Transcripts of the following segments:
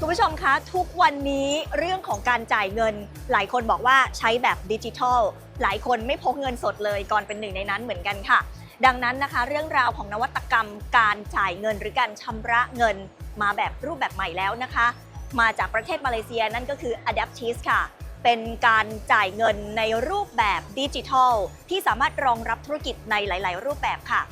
คุณผู้ชมคะ ทุกวันนี้เรื่องของการจ่ายเงิน หลายคนบอกว่าใช้แบบดิจิทัล หลายคนไม่พกเงินสดเลยก่อนเป็นหนึ่งในนั้นเหมือนกันค่ะ ดังนั้นนะคะ เรื่องราวของนวัตกรรมการจ่ายเงินหรือการชำระเงินมาแบบรูปแบบใหม่แล้วนะคะ มาจากประเทศมาเลเซียนั่นก็คือ Adaptis ค่ะ เป็นการจ่ายเงินในรูปแบบดิจิทัล ที่สามารถรองรับธุรกิจในหลาย ๆ รูปแบบค่ะ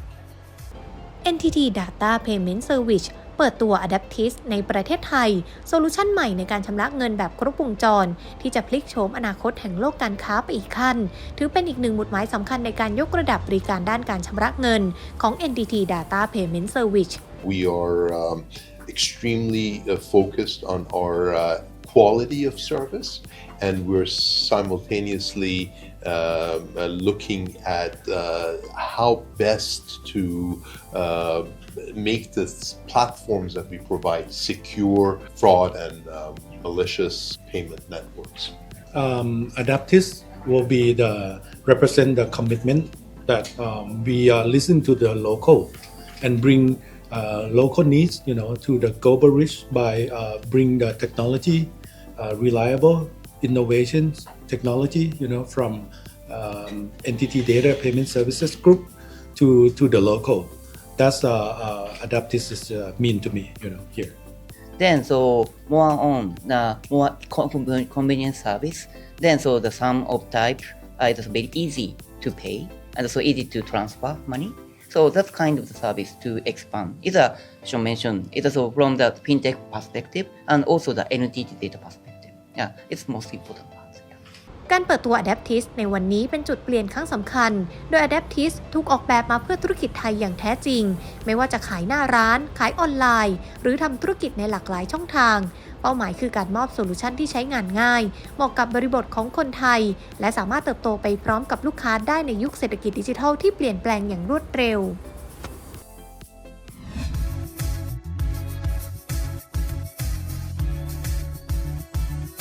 NTT Data Payment Service เปิดตัว Adaptis ในประเทศไทย โซลูชันใหม่ในการชำระเงินแบบครบวงจร ที่จะพลิกโฉมอนาคตแห่งโลกการค้าไปอีกขั้น ถือเป็นอีกหนึ่งหมุดหมายสำคัญในการยกระดับบริการด้านการชำระเงินของ NTT Data Payment Service We are um, extremely focused on our uh, quality of service, and we're simultaneously uh, uh, looking at uh, how best to uh, make the platforms that we provide secure, fraud, and um, malicious payment networks. um, Adaptis will be the represent the commitment that um, we uh, listen to the local and bring uh, local needs, you know, to the global reach by uh, bring the technology, uh, reliable innovation technology, you know, from um, entity data payment services group to to the local. That's uh, uh, Adaptis is uh, mean to me, you know, here. then so more on the more convenient service then so the sum of type uh, it is very easy to pay and so easy to transfer money so that's kind of the service to expand either should mention it also from the fintech perspective and also the NTT data perspective yeah it's most important. การเปิดตัว Adaptis ในวันนี้เป็นจุดเปลี่ยนครั้งสำคัญ โดย Adaptis ถูกออกแบบมาเพื่อธุรกิจไทยอย่างแท้จริง ไม่ว่าจะขายหน้าร้าน ขายออนไลน์ หรือทำธุรกิจในหลากหลายช่องทาง เป้าหมายคือการมอบโซลูชันที่ใช้งานง่าย เหมาะกับบริบทของคนไทย และสามารถเติบโตไปพร้อมกับลูกค้าได้ในยุคเศรษฐกิจดิจิทัลที่เปลี่ยนแปลงอย่างรวดเร็ว